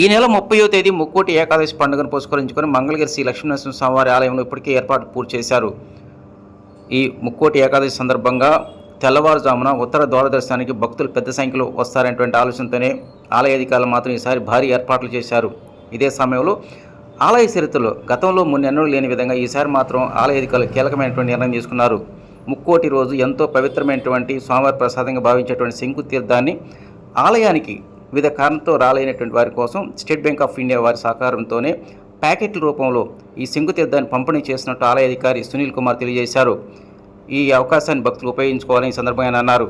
ఈ నెల ముప్పయో తేదీ ముక్కోటి ఏకాదశి పండుగను పురస్కరించుకొని మంగళగిరి శ్రీ లక్ష్మీనరసింహ స్వామివారి ఆలయంలో ఇప్పటికే ఏర్పాటు పూర్తి చేశారు. ఈ ముక్కోటి ఏకాదశి సందర్భంగా తెల్లవారుజామున ఉత్తర దూరదర్శనానికి భక్తులు పెద్ద సంఖ్యలో వస్తారనేటువంటి ఆలోచనతోనే ఆలయ అధికారులు మాత్రం ఈసారి భారీ ఏర్పాట్లు చేశారు. ఇదే సమయంలో ఆలయ చరిత్రలో గతంలో మున్నెన్నడూ లేని విధంగా ఈసారి మాత్రం ఆలయ అధికారులు కీలకమైనటువంటి నిర్ణయం తీసుకున్నారు. ముక్కోటి రోజు ఎంతో పవిత్రమైనటువంటి స్వామివారి ప్రసాదంగా భావించేటువంటి శంకు తీర్థాన్ని ఆలయానికి వివిధ కారణంతో రాలైనటువంటి వారి కోసం స్టేట్ బ్యాంక్ ఆఫ్ ఇండియా వారి సహకారంతోనే ప్యాకెట్ల రూపంలో ఈ శంకు తీర్థాన్ని పంపిణీ చేసినట్టు ఆలయ అధికారి సునీల్ కుమార్ తెలియజేశారు. ఈ అవకాశాన్ని భక్తులు ఉపయోగించుకోవాలని సందర్భంగా అన్నారు.